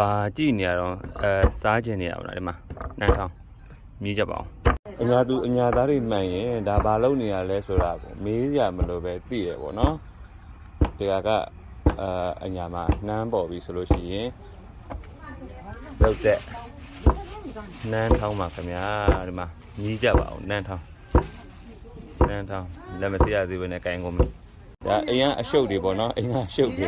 ဘာကြည့်နေရတော့အဲစားကျင်နေရအောင်လားဒီမှာနန်းထောင်းမြည်ကြပါအောင်အညာသူအညာသားတွေမှန်ရင်ဒါဘာလုပ်နေရလဲဆိုတာကိုမေးရမလို့ပဲသိရပေါ့နော်ဒီကကအာအညာမှာနှမ်းပေါ်ပြီဆိုလို့ရှိရင်လောက်တဲ့နန်းထောင်းပါခင်ဗျာဒီမှာမြည်ကြပါအောင်နန်းထောင်းနန်းထောင်းလက်မသိရသေးဘူးနဲ့ကင်ကုန်မယ်ဒါအိမ်ကအရှုပ်တွေပေါ့နော်အိမ်ကအရှုပ်တွေ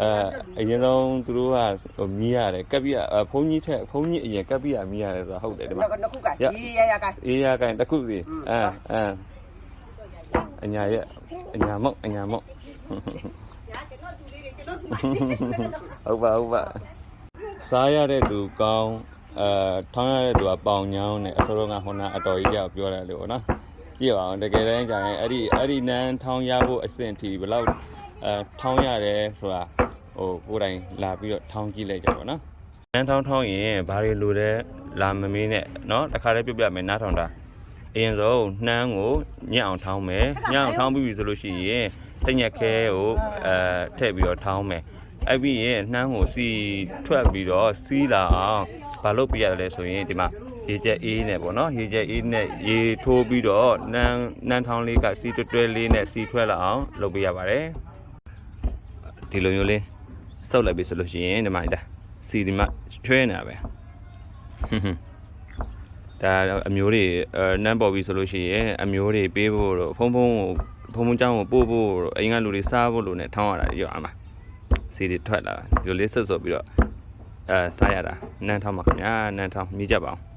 အဲအရင်ဆုံးသူတို့ကဟိုမြည်ရတယ်ကပ်ပြအဖုန်းကြီးထက်ဖုန်းကြီးအရင်ကပ်ပြမြည်ရတယ်ဆိုတာဟုတ်တယ်ဒီမှာနှစ်ခုကဒီရရကအေးရကန်တစ်ခုစီအဲအဲအညာရဲ့အညာမုတ်အညာမုတ်ဟုတ်ပါဟုတ်ပါစားရတဲ့လူကောင်းအဲထောင်းရတဲ့လူကပေါင်ညောင်းနဲ့အစောတော့ကဟိုနာအတော်ကြီးကြောက်ပြောတယ်လို့ပေါ့နော်ကြည့်ပါအောင်တကယ်တမ်းကျရင်အဲ့ဒီအဲ့ဒီနန်းထောင်းရဖို့အဆင့်ထိဘယ်လောက် အဲထောင်းရတယ်ဆိုတာဟိုကိုယ်တိုင်လာပြီးတော့ထောင်းကြည့်လိုက်ကြပါနော် နန်းထောင်းထောင်းရင်ဘာတွေလိုတဲ့လာမမင်းနဲ့เนาะတခါတည်းပြပြမယ်နားထောင်တာအရင်ဆုံးနှမ်းကိုညက်အောင်ထောင်းမယ်ညက်အောင်ထောင်းပြီးပြီဆိုလို့ရှိရင်တညက်ခဲကိုအဲထည့်ပြီးတော့ထောင်းမယ်အဲ့ပြီးရင်နှမ်းကိုစီထွက်ပြီးတော့စီးလာအောင်ဘာလို့ပြရတယ်လဲဆိုရင်ဒီမှာရေချက်အေးနဲ့ပေါ့နော်ရေချက်အေးနဲ့ရေထိုးပြီးတော့နှမ်းနှမ်းထောင်းလေးကစီတွဲတွဲလေးနဲ့စီထွက်လာအောင်လုပ်ပေးရပါတယ် ဒီလိုမျိုးလေးဆုပ်လိုက်ပြီဆိုလို့ရှိရင်ဒီမှာဒါစီဒီမှာချွဲနေတာပဲဒါအမျိုးတွေအနံ့ပေါ်ပြီဆိုလို့ရှိရင်အမျိုးတွေပေးဖို့တော့ဖုံဖုံကိုဖုံဖုံကြောင်းကိုပို့ဖို့တော့အိမ်ကလူတွေစားဖို့လို့ ਨੇ ထောင်းရတာရောအမစီတွေထွက်လာဒီလိုလေးဆက်ဆော့ပြီးတော့အဲစားရတာနန်းထောင်းပါခင်ဗျာနန်းထောင်းမြည်ကြပါအောင်